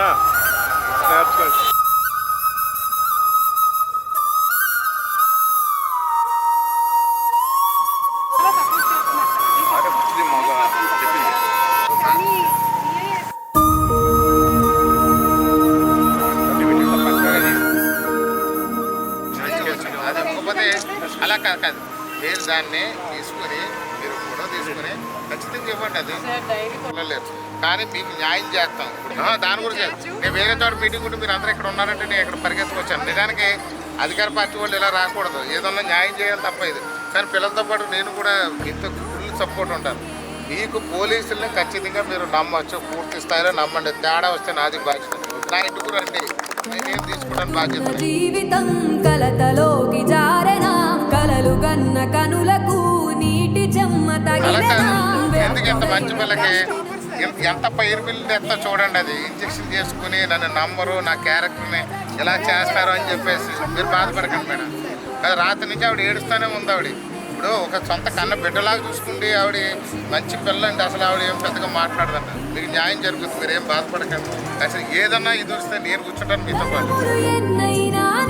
అన్నా నేర్చుకోండి అలా కాదు కాదు. మీరు దాన్ని తీసుకుని మీరు ఫోటో తీసుకుని ఖచ్చితంగా ఇవ్వండి అది. లేదు కానీ మీకు న్యాయం చేస్తాం. ఇప్పుడు దాని గురించి నేను వేరే చోట మీటింగ్ ఉంటే మీరు అందరూ ఇక్కడ ఉన్నారంటే నేను ఇక్కడ పరిగెత్తుకొచ్చాను. నిజానికి అధికార పార్టీ వాళ్ళు ఇలా రాకూడదు. ఏదన్నా న్యాయం చేయాలి తప్ప ఇది. కానీ పిల్లలతో పాటు నేను కూడా ఇంత ఫుల్ సపోర్ట్ ఉంటాను. మీకు పోలీసుల్ని ఖచ్చితంగా మీరు నమ్మచ్చు. పూర్తి స్థాయిలో నమ్మండి. తేడా వస్తే నాది బాధ్యత. నా ఇంటికి రండి? నేనేం తీసుకుంటాను బాధ్యత? జీవితం కలతలోకి జారెనా? కలలు గన్న కనులకు నీటి కాదు ఎందుకు ఇంత మంచి పిల్లకి? ఎంత- పైరు పిల్లలు ఎంత చూడండి అది. ఇంజక్షన్ చేసుకుని నన్ను నమ్మరు నా క్యారెక్టర్ని ఇలా చేస్తారు అని చెప్పేసి. మీరు బాధపడకండి మేడం. అది రాత్రి నుంచి ఆవిడ ఏడుస్తూనే ఉంది ఆవిడ. ఇప్పుడు ఒక సొంత కన్న బిడ్డలాగా చూసుకుంటే ఆవిడ మంచి పిల్లండి అసలు ఆవిడ ఏం పెద్దగా మాట్లాడదండి మీకు న్యాయం జరుగుతుంది మీరు ఏం బాధపడకండి. అసలు ఏదన్నా ఇది వస్తే నేను కూర్చుంటాను మీతో పాటు. ఎన్నైనా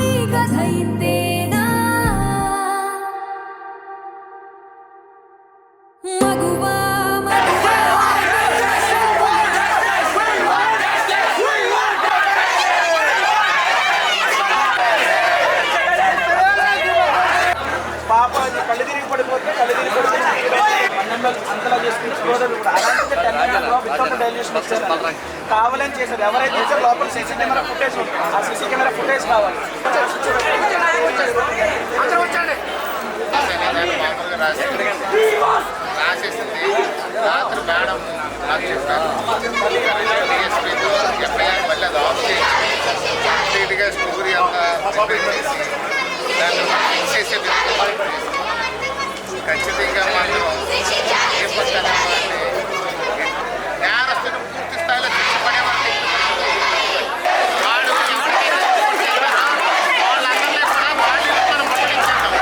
కళ్ళు తిరిగి పడిపోతే కళ్ళు తిరిగి పడిపోతే. అన్నంలో అంతలా చేసుకుని చూడదు కూడా అలాంటిది టెన్ మినిట్స్లో వితౌట్ డైల్యూషన్ వచ్చారు కావాలని చేశారు. ఎవరైతే చేశారో లోపల సీసీ కెమెరా ఫుటేజ్ ఉంది. ఆ సీసీ కెమెరా ఫుటేజ్ కావాలి. రాసేసింది రాత్రి మేడం నాకు చెప్పారు డిఎస్పీతో ఎఫ్ఐఆర్ మళ్ళీ అది ఆఫ్ చేసి కంప్లీట్గా స్టోరీ అంతా దాన్ని చేసి ఖచ్చితంగా మాత్రం ఏ పుస్తకాలు పూర్తి స్థాయిలో వరకు వాడు వాళ్ళందరినీ కూడా మనం ముట్టడించేద్దాం.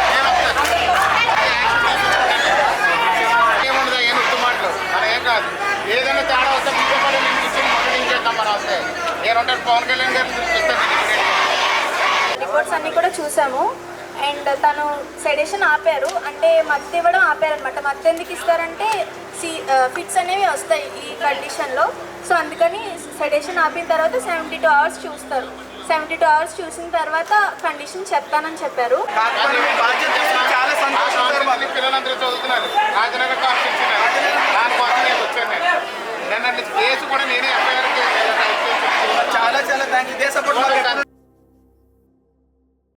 ఏముండదు ఏం ఉత్తు మాటలు ఏం కాదు ఏదైనా తేడా వస్తే ముందు పడి నేను కూర్చొని ముట్టడించేద్దాం మనం అంతే పవన్ కళ్యాణ్ రిపోర్ట్స్ అన్నీ కూడా చూసాము అండ్ తను సెడేషన్ ఆపారు. అంటే మత్తు ఇవ్వడం ఆపారనమాట మత్తు ఎందుకు ఇస్తారంటే సి ఫిట్స్ అనేవి వస్తాయి ఈ కండిషన్లో సో అందుకని సెడేషన్ ఆపిన తర్వాత సెవెంటీ టూ అవర్స్ చూస్తారు. సెవెంటీ టూ అవర్స్ చూసిన తర్వాత కండిషన్ చెప్తానని చెప్పారు. చాలా చాలా చాలా థ్యాంక్ మాకు